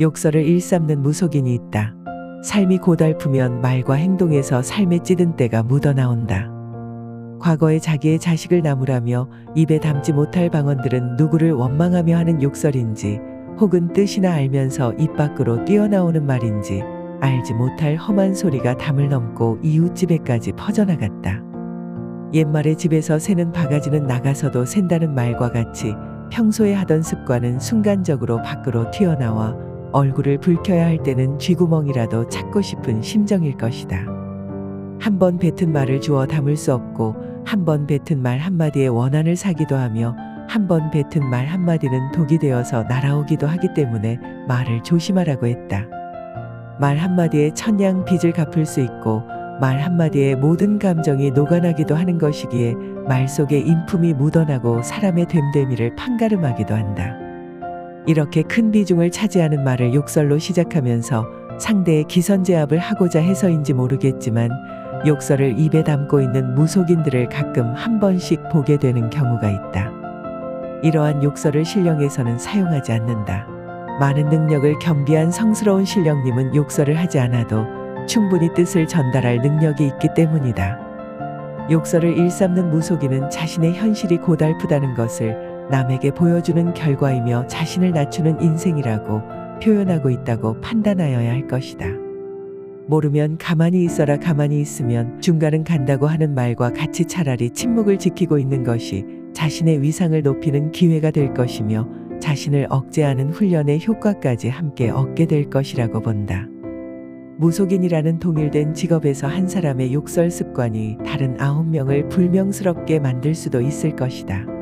욕설을 일삼는 무속인이 있다. 삶이 고달프면 말과 행동에서 삶에 찌든 때가 묻어나온다. 과거에 자기의 자식을 나무라며 입에 담지 못할 방언들은 누구를 원망하며 하는 욕설인지 혹은 뜻이나 알면서 입 밖으로 뛰어나오는 말인지 알지 못할 험한 소리가 담을 넘고 이웃집에까지 퍼져나갔다. 옛말에 집에서 새는 바가지는 나가서도 샌다는 말과 같이 평소에 하던 습관은 순간적으로 밖으로 튀어나와 얼굴을 붉혀야 할 때는 쥐구멍이라도 찾고 싶은 심정일 것이다. 한 번 뱉은 말을 주워 담을 수 없고 한 번 뱉은 말 한마디에 원한을 사기도 하며 한 번 뱉은 말 한마디는 독이 되어서 날아오기도 하기 때문에 말을 조심하라고 했다. 말 한마디에 천냥 빚을 갚을 수 있고 말 한마디에 모든 감정이 녹아나기도 하는 것이기에 말 속에 인품이 묻어나고 사람의 됨됨이를 판가름하기도 한다. 이렇게 큰 비중을 차지하는 말을 욕설로 시작하면서 상대의 기선제압을 하고자 해서인지 모르겠지만 욕설을 입에 담고 있는 무속인들을 가끔 한 번씩 보게 되는 경우가 있다. 이러한 욕설을 신령에서는 사용하지 않는다. 많은 능력을 겸비한 성스러운 신령님은 욕설을 하지 않아도 충분히 뜻을 전달할 능력이 있기 때문이다. 욕설을 일삼는 무속인은 자신의 현실이 고달프다는 것을 남에게 보여주는 결과이며 자신을 낮추는 인생이라고 표현하고 있다고 판단하여야 할 것이다. 모르면 가만히 있어라 가만히 있으면 중간은 간다고 하는 말과 같이 차라리 침묵을 지키고 있는 것이 자신의 위상을 높이는 기회가 될 것이며 자신을 억제하는 훈련의 효과까지 함께 얻게 될 것이라고 본다. 무속인이라는 동일된 직업에서 한 사람의 욕설 습관이 다른 아홉 명을 불명스럽게 만들 수도 있을 것이다.